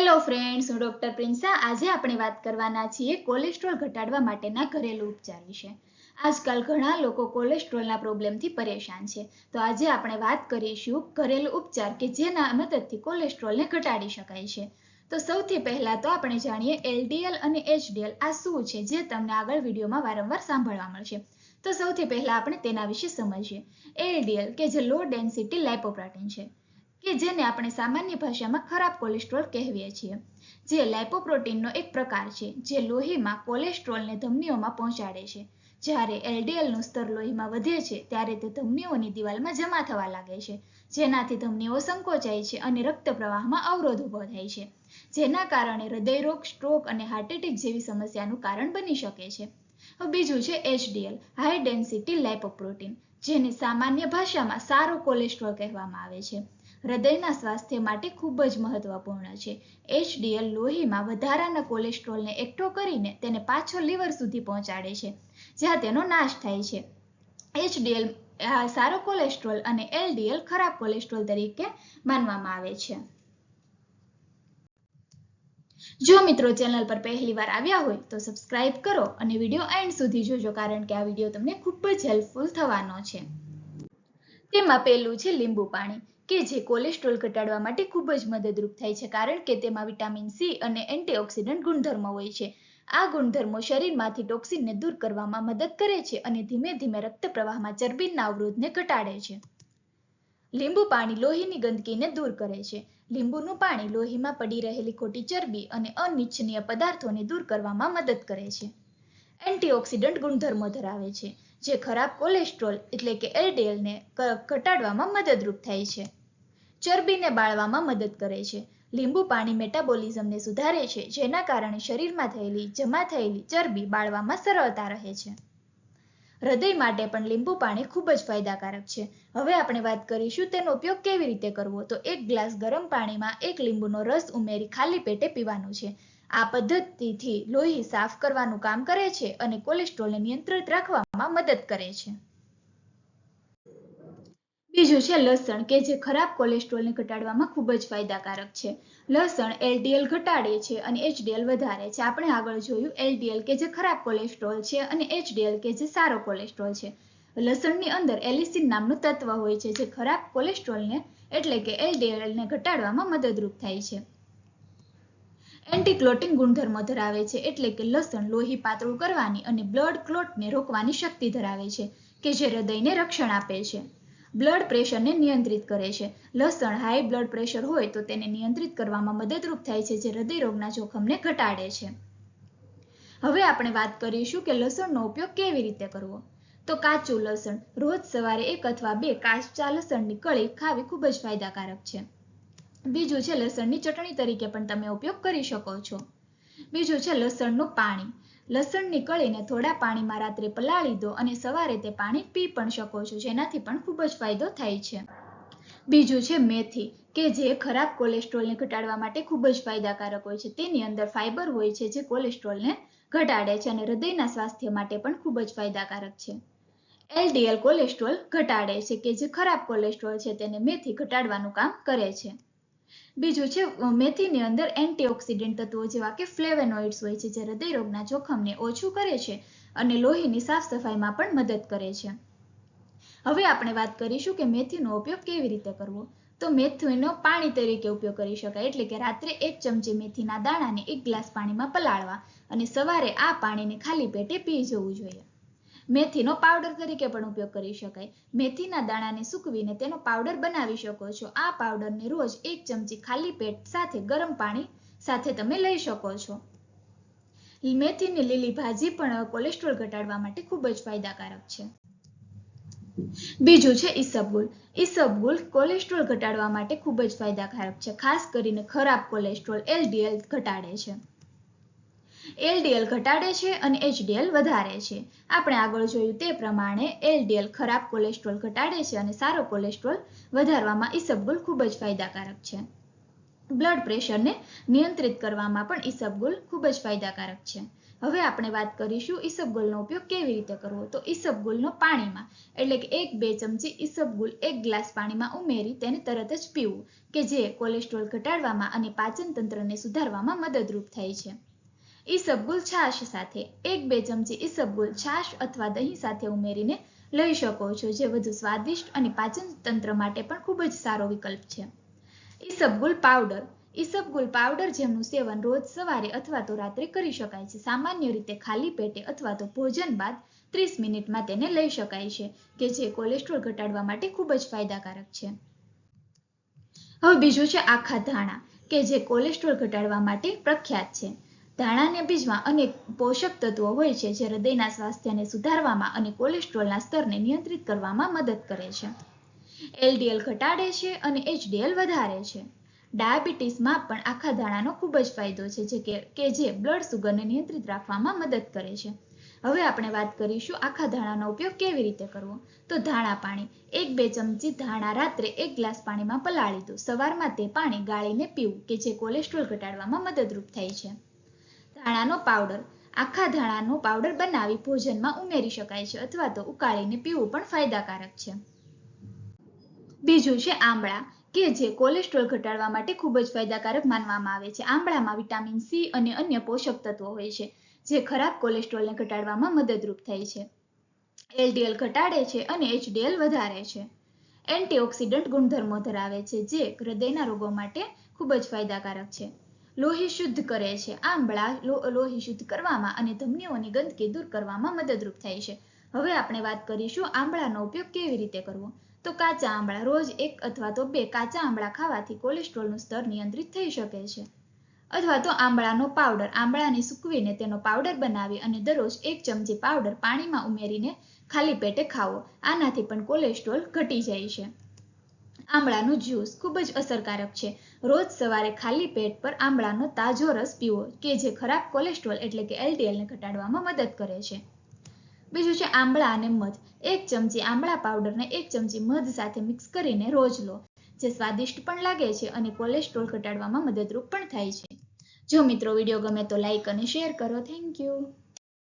Hello friends હું doctor Prinsa આજે આપણે વાત કરવાના છીએ કોલેસ્ટ્રોલ ઘટાડવા માટેના ઘરેલું ઉપચાર વિશે. આજકાલ ઘણા લોકો કોલેસ્ટ્રોલના પ્રોબ્લેમથી પરેશાન છે. તો આજે આપણે વાત કરીશું ઘરેલું ઉપચાર કે જેના મદદથી કોલેસ્ટ્રોલને ઘટાડી શકાય છે. તો સૌથી પહેલા તો આપણે જાણીએ એલડીએલ અને એચડીએલ. આ શું છે જે તમને આગળ વિડીયોમાં વારંવાર સાંભળવા મળશે. તો સૌથી પહેલા આપણે તેના વિશે સમજીએ. એલડીએલ કે જે લો ડેન્સિટી લાઇપોપ્રોટીન છે. કે જેને આપણે સામાન્ય ભાષામાં ખરાબ કોલેસ્ટ્રોલ કહેવીએ છીએ, જે લાઇપોપ્રોટીનનો એક પ્રકાર છે, જે લોહીમાં કોલેસ્ટ્રોલને ધમનીઓમાં પહોંચાડે છે. જ્યારે એલડીએલનું સ્તર લોહીમાં વધે છે, ત્યારે તે ધમનીઓની દિવાલમાં જમા થવા લાગે છે, જેનાથી ધમનીઓ સંકોચાય છે અને રક્ત પ્રવાહમાં અવરોધ ઊભો થાય છે, જેના કારણે હૃદયરોગ સ્ટ્રોક અને હાર્ટ એટેક જેવી સમસ્યાનું કારણ બની શકે છે. બીજું છે એચડીએલ હાઈ ડેન્સિટી લાઇપોપ્રોટીન જેને સામાન્ય ભાષામાં સારો કોલેસ્ટ્રોલ કહેવામાં આવે છે. હૃદયના સ્વાસ્થ્ય માટે ખૂબ જ મહત્વપૂર્ણ છે. એચડીએલ લોહીમાં વધારાના કોલેસ્ટ્રોલને એકઠો કરીને તેને પાછો લીવર સુધી પહોંચાડે છે, જ્યાં તેનો નાશ થાય છે. એચડીએલ સારો કોલેસ્ટ્રોલ અને એલડીએલ ખરાબ કોલેસ્ટ્રોલ તરીકે માનવામાં આવે છે. જો મિત્રો ચેનલ પર પહેલી વાર આવ્યા હોય તો સબસ્ક્રાઇબ કરો અને વીડિયો એન્ડ સુધી જોજો, કારણ કે આ વીડિયો તમને ખૂબ જ હેલ્પફુલ થવાનો છે. તેમાં પહેલું છે લીંબુ પાણી. કે જે કોલેસ્ટ્રોલ ઘટાડવા માટે ખૂબ જ મદદરૂપ થાય છે, કારણ કે તેમાં વિટામિન સી અને એન્ટીઓક્સિડન્ટ ગુણધર્મો હોય છે. આ ગુણધર્મો શરીરમાંથી ટોક્સિનને દૂર કરવામાં મદદ કરે છે અને ધીમે ધીમે રક્ત પ્રવાહમાં ચરબીના અવરોધને ઘટાડે છે. લીંબુ પાણી લોહીની ગંદકીને દૂર કરે છે. લીંબુનું પાણી લોહીમાં પડી રહેલી ખોટી ચરબી અને અનિચ્છનીય પદાર્થોને દૂર કરવામાં મદદ કરે છે. એન્ટીઓક્સિડન્ટ ગુણધર્મો ધરાવે છે, જે ખરાબ કોલેસ્ટ્રોલ એટલે કે એલડીએલને ઘટાડવામાં મદદરૂપ થાય છે. ચરબીને બાળવામાં મદદ કરે છે. લીંબુ પાણી મેટાબોલિઝમને સુધારે છે, જેના કારણે શરીરમાં થયેલી જમા થયેલી ચરબી બાળવામાં સરળતા રહે છે. હૃદય માટે પણ લીંબુ પાણી ખૂબ જ ફાયદાકારક છે. હવે આપણે વાત કરીશું તેનો ઉપયોગ કેવી રીતે કરવો? તો એક ગ્લાસ ગરમ પાણીમાં એક લીંબુનો રસ ઉમેરી ખાલી પેટે પીવાનું છે. આ પદ્ધતિથી લોહી સાફ કરવાનું કામ કરે છે અને કોલેસ્ટ્રોલને નિયંત્રિત રાખવામાં મદદ કરે છે. બીજું છે લસણ, કે જે ખરાબ કોલેસ્ટ્રોલને ઘટાડવામાં ખૂબ જ ફાયદાકારક છે. લસણ એલડીએલ ઘટાડે છે અને એચડીએલ વધારે છે. આપણે આગળ જોયું એલડીએલ કે જે ખરાબ કોલેસ્ટ્રોલ છે અને એચડીએલ કે જે સારો કોલેસ્ટ્રોલ છે. લસણની અંદર એલિસિન નામનું તત્વ હોય છે જે ખરાબ કોલેસ્ટ્રોલને એટલે કે એલડીએલને ઘટાડવામાં મદદરૂપ થાય છે. એન્ટીક્લોટિંગ ગુણધર્મો ધરાવે છે એટલે કે લસણ લોહી પાતળું કરવાની અને બ્લડ ક્લોટને રોકવાની શક્તિ ધરાવે છે, કે જે હૃદયને રક્ષણ આપે છે. બ્લડ પ્રેશરને નિયંત્રિત કરે છે. લસણ હાઈ બ્લડ પ્રેશર હોય તો તેને નિયંત્રિત કરવામાં મદદરૂપ થાય છે, જે હૃદયરોગના જોખમને ઘટાડે છે. હવે આપણે વાત કરીશું કે લસણનો ઉપયોગ કેવી રીતે કરવો. તો કાચું લસણ રોજ સવારે એક અથવા બે કાચા લસણની કળી ખાવી ખૂબ જ ફાયદાકારક છે. બીજું છે લસણની ચટણી તરીકે પણ તમે ઉપયોગ કરી શકો છો. બીજું છે લસણનું પાણી. લસણની કળીને થોડા પાણીમાં રાત્રે પલાળી દો અને સવારે તે પાણી પી પણ શકો છો, જેનાથી પણ ખૂબ જ ફાયદો થાય છે. બીજું છે મેથી, કે જે ખરાબ કોલેસ્ટ્રોલને ઘટાડવા માટે ખૂબ જ ફાયદાકારક હોય છે. તેની અંદર ફાઇબર હોય છે, જે કોલેસ્ટ્રોલને ઘટાડે છે અને હૃદયના સ્વાસ્થ્ય માટે પણ ખૂબ જ ફાયદાકારક છે. એલડીએલ કોલેસ્ટ્રોલ ઘટાડે છે, કે જે ખરાબ કોલેસ્ટ્રોલ છે, તેને મેથી ઘટાડવાનું કામ કરે છે. બીજું છે મેથીની અંદર એન્ટીઓક્સિડન્ટ તત્વો જેવા કે ફ્લેવેનોઇડ્સ હોય છે જે હૃદયરોગના જોખમને ઓછું કરે છે અને લોહીની સાફ સફાઈમાં પણ મદદ કરે છે. હવે આપણે વાત કરીશું કે મેથીનો ઉપયોગ કેવી રીતે કરવો. તો મેથીનો પાણી તરીકે ઉપયોગ કરી શકાય, એટલે કે રાત્રે એક ચમચી મેથીના દાણાને એક ગ્લાસ પાણીમાં પલાળવા અને સવારે આ પાણીને ખાલી પેટે પી જવું જોઈએ. મેથીનો પાવડર તરીકે પણ ઉપયોગ કરી શકાય. મેથીના દાણાને સૂકવીને તેનો પાવડર બનાવી શકો છો. આ પાવડરને રોજ એક ચમચી ખાલી પેટ સાથે ગરમ પાણી સાથે તમે લઈ શકો છો. મેથીની લીલી ભાજી પણ કોલેસ્ટ્રોલ ઘટાડવા માટે ખૂબ જ ફાયદાકારક છે. બીજું છે ઈસબગુલ ઈસબગુલ કોલેસ્ટ્રોલ ઘટાડવા માટે ખૂબ જ ફાયદાકારક છે. ખાસ કરીને ખરાબ કોલેસ્ટ્રોલ, એલડીએલ ઘટાડે છે. એલડીએલ ઘટાડે છે અને એચડીએલ વધારે છે. આપણે આગળ જોયું તે પ્રમાણે એલડીએલ ખરાબ કોલેસ્ટ્રોલ ઘટાડે છે અને સારો કોલેસ્ટ્રોલ વધારવામાં ઈસબગુલ ખૂબ જ ફાયદાકારક છે. બ્લડ પ્રેશરને નિયંત્રિત કરવામાં પણ ઈસબગુલ ખૂબ જ ફાયદાકારક છે. હવે આપણે વાત કરીશું ઈસબગુલનો ઉપયોગ કેવી રીતે કરવો? તો ઈસબગુલનો પાણીમાં, એટલે કે એક બે ચમચી ઈસબગુલ એક ગ્લાસ પાણીમાં ઉમેરી તેને તરત જ પીવું, કે જે કોલેસ્ટ્રોલ ઘટાડવામાં અને પાચન તંત્રને સુધારવામાં મદદરૂપ થાય છે. ઈસબગુલ છાશ સાથે, એક બે ચમચી ઈસબગુલ છાશ અથવા દહીં સાથે ઉમેરીને લઈ શકો છો, જે વધુ સ્વાદિષ્ટ અને પાચન તંત્ર માટે પણ ખૂબ જ સારો વિકલ્પ છે. ઈસબગુલ પાવડર ઈસબગુલ પાવડર જેમનું સેવન રોજ સવારે અથવા તો રાત્રે કરી શકાય છે. સામાન્ય રીતે ખાલી પેટે અથવા તો ભોજન બાદ ત્રીસ મિનિટમાં તેને લઈ શકાય છે, કે જે કોલેસ્ટ્રોલ ઘટાડવા માટે ખૂબ જ ફાયદાકારક છે. હવે બીજું છે આખા ધાણા, કે જે કોલેસ્ટ્રોલ ઘટાડવા માટે પ્રખ્યાત છે. ધાણાને બીજમાં અનેક પોષક તત્વો હોય છે જે હૃદયના સ્વાસ્થ્યને સુધારવામાં અને કોલેસ્ટ્રોલના સ્તરને નિયંત્રિત કરવામાં મદદ કરે છે. એલડીએલ ઘટાડે છે અને એચડીએલ વધારે છે. ડાયાબિટીસમાં પણ આખા ધાણાનો ખૂબ જ ફાયદો છે જે કે જે બ્લડ સુગરને નિયંત્રિત રાખવામાં મદદ કરે છે. હવે આપણે વાત કરીશું આખા ધાણાનો ઉપયોગ કેવી રીતે કરવો? તો ધાણા પાણી, એક બે ચમચી ધાણા રાત્રે એક ગ્લાસ પાણીમાં પલાળી દો. સવારમાં તે પાણી ગાળીને પીવું કે જે કોલેસ્ટ્રોલ ઘટાડવામાં મદદરૂપ થાય છે. ધાણાનો પાવડર. આખા ધાણાનો પાવડર બનાવી ભોજનમાં ઉમેરી શકાય છે અથવા તો ઉકાળીને પીવું પણ ફાયદાકારક છે. બીજું છે આંબળા, કે જે કોલેસ્ટ્રોલ ઘટાડવા માટે ખૂબ જ ફાયદાકારક માનવામાં આવે છે. આંબળામાં વિટામિન સી અને અન્ય પોષક તત્વો હોય છે, જે ખરાબ કોલેસ્ટ્રોલને ઘટાડવામાં મદદરૂપ થાય છે. એલડીએલ ઘટાડે છે અને એચડીએલ વધારે છે. એન્ટીઓક્સિડન્ટ ગુણધર્મો ધરાવે છે, જે હૃદયના રોગો માટે ખૂબ જ ફાયદાકારક છે. લોહી શુદ્ધ કરે છે. આંબળા લોહી શુદ્ધ કરવામાં અને ધમનીઓની ગંદકી દૂર કરવામાં મદદરૂપ થાય છે. હવે આપણે વાત કરીશું આંબળાનો ઉપયોગ કેવી રીતે કરવો? તો કાચા આંબળા રોજ એક અથવા તો બે કાચા આંબળા ખાવાથી કોલેસ્ટ્રોલનું સ્તર નિયંત્રિત થઈ શકે છે. અથવા તો આંબળાનો પાવડર, આંબળાને સૂકવીને તેનો પાવડર બનાવી અને દરરોજ એક ચમચી પાવડર પાણીમાં ઉમેરીને ખાલી પેટે ખાવો. આનાથી પણ કોલેસ્ટ્રોલ ઘટી જાય છે. આંબળાનું જ્યુસ ખૂબ જ અસરકારક છે. રોજ સવારે ખાલી પેટ પર આંબળાનો તાજો રસ પીવો કે જે ખરાબ કોલેસ્ટ્રોલ એટલે કે એલડીએલને ઘટાડવામાં મદદ કરે છે. બીજું છે આંબળા અને મધ. એક ચમચી આંબળા પાવડરને એક ચમચી મધ સાથે મિક્સ કરીને રોજ લો. જે સ્વાદિષ્ટ પણ લાગે છે અને કોલેસ્ટ્રોલ ઘટાડવામાં મદદરૂપ પણ થાય છે. જો મિત્રો વીડિયો ગમે તો લાઈક અને શેર કરો. Thank you.